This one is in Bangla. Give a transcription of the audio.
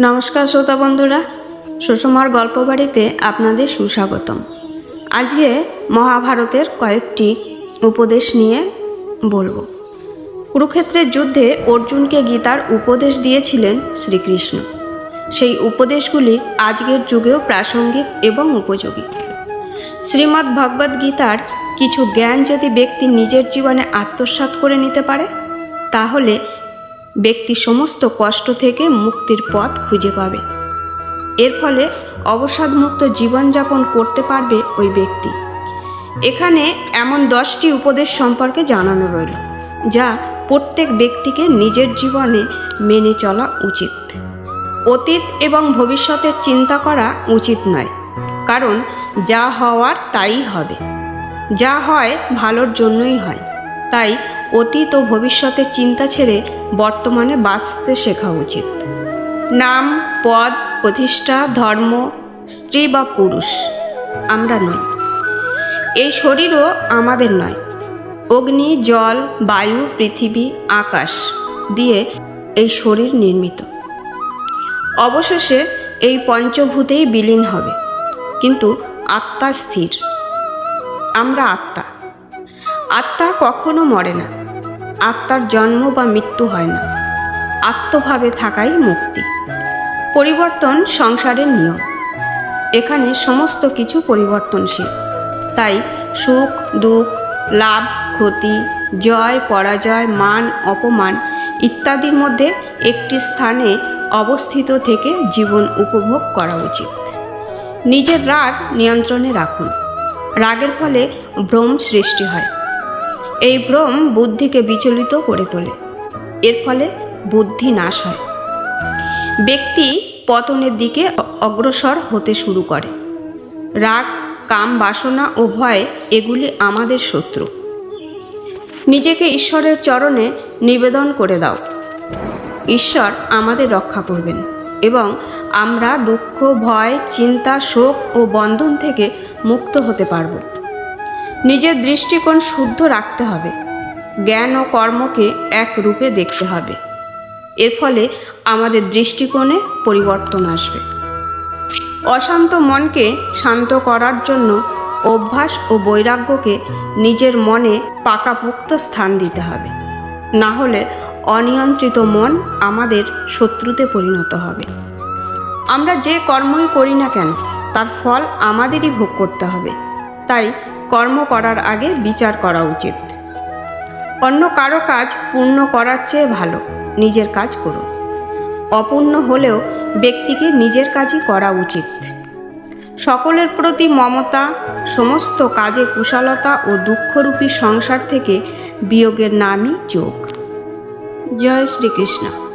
নমস্কার শ্রোতা বন্ধুরা। সুষমার গল্প বাড়িতে আপনাদের সুস্বাগতম। আজকে মহাভারতের কয়েকটি উপদেশ নিয়ে বলব। কুরুক্ষেত্রের যুদ্ধে অর্জুনকে গীতার উপদেশ দিয়েছিলেন শ্রীকৃষ্ণ। সেই উপদেশগুলি আজকের যুগেও প্রাসঙ্গিক এবং উপযোগী। শ্রীমদ্ ভগবদ্ গীতার কিছু জ্ঞান যদি ব্যক্তি নিজের জীবনে আত্মসাৎ করে নিতে পারে? তাহলে ব্যক্তি সমস্ত কষ্ট থেকে মুক্তির পথ খুঁজে পাবে। এর ফলে অবসাদমুক্ত জীবনযাপন করতে পারবে ওই ব্যক্তি। এখানে এমন দশটি উপদেশ সম্পর্কে জানানো রইল, যা প্রত্যেক ব্যক্তিকে নিজের জীবনে মেনে চলা উচিত। অতীত এবং ভবিষ্যতের চিন্তা করা উচিত নয়, কারণ যা হওয়ার তাই হবে। যা হয় ভালোর জন্যই হয়, তাই অতীত ও ভবিষ্যতের চিন্তা ছেড়ে বর্তমানে বাঁচতে শেখা উচিত। নাম, পদ, প্রতিষ্ঠা, ধর্ম, স্ত্রী বা পুরুষ, আমরা নই। এই শরীরও আমাদের নয়। অগ্নি, জল, বায়ু, পৃথিবী, আকাশ দিয়ে এই শরীর নির্মিত। অবশেষে এই পঞ্চভূতেই বিলীন হবে, কিন্তু আত্মা স্থির। আমরা আত্মা। আত্মা কখনো মরে না। আত্মার জন্ম বা মৃত্যু হয় না। আত্মভাবে থাকাই মুক্তি। পরিবর্তন সংসারের নিয়ম। এখানে সমস্ত কিছু পরিবর্তনশীল। তাই সুখ, দুঃখ, লাভ, ক্ষতি, জয়, পরাজয়, মান, অপমান ইত্যাদির মধ্যে একটি স্থানে অবস্থিত থেকে জীবন উপভোগ করা উচিত। নিজের রাগ নিয়ন্ত্রণে রাখুন। রাগের ফলে ভ্রম সৃষ্টি হয়। এই ভ্রম বুদ্ধিকে বিচলিত করে তোলে। এর ফলে বুদ্ধি নাশ হয়। ব্যক্তি পতনের দিকে অগ্রসর হতে শুরু করে। রাগ, কাম বাসনা ও ভয় এগুলি আমাদের শত্রু। নিজেকে ঈশ্বরের চরণে নিবেদন করে দাও। ঈশ্বর আমাদের রক্ষা করবেন এবং আমরা দুঃখ, ভয়, চিন্তা, শোক ও বন্ধন থেকে মুক্ত হতে পারব। নিজের দৃষ্টিকোণ শুদ্ধ রাখতে হবে। জ্ঞান ও কর্মকে এক রূপে দেখতে হবে। এর ফলে আমাদের দৃষ্টিকোণে পরিবর্তন আসবে। অশান্ত মনকে শান্ত করার জন্য অভ্যাস ও বৈরাগ্যকে নিজের মনে পাকাপোক্ত স্থান দিতে হবে। না হলে অনিয়ন্ত্রিত মন আমাদের শত্রুতে পরিণত হবে। আমরা যে কর্মই করি না কেন, তার ফল আমাদেরই ভোগ করতে হবে। তাই কর্ম করার আগে বিচার করা উচিত। অন্য কারও কাজ পূর্ণ করার চেয়ে ভালো, নিজের কাজ করুন। অপূর্ণ হলেও ব্যক্তিকে নিজের কাজই করা উচিত। সকলের প্রতি মমতা, সমস্ত কাজে কুশলতা ও দুঃখরূপী সংসার থেকে বিয়োগের নামই যোগ। জয় শ্রীকৃষ্ণ।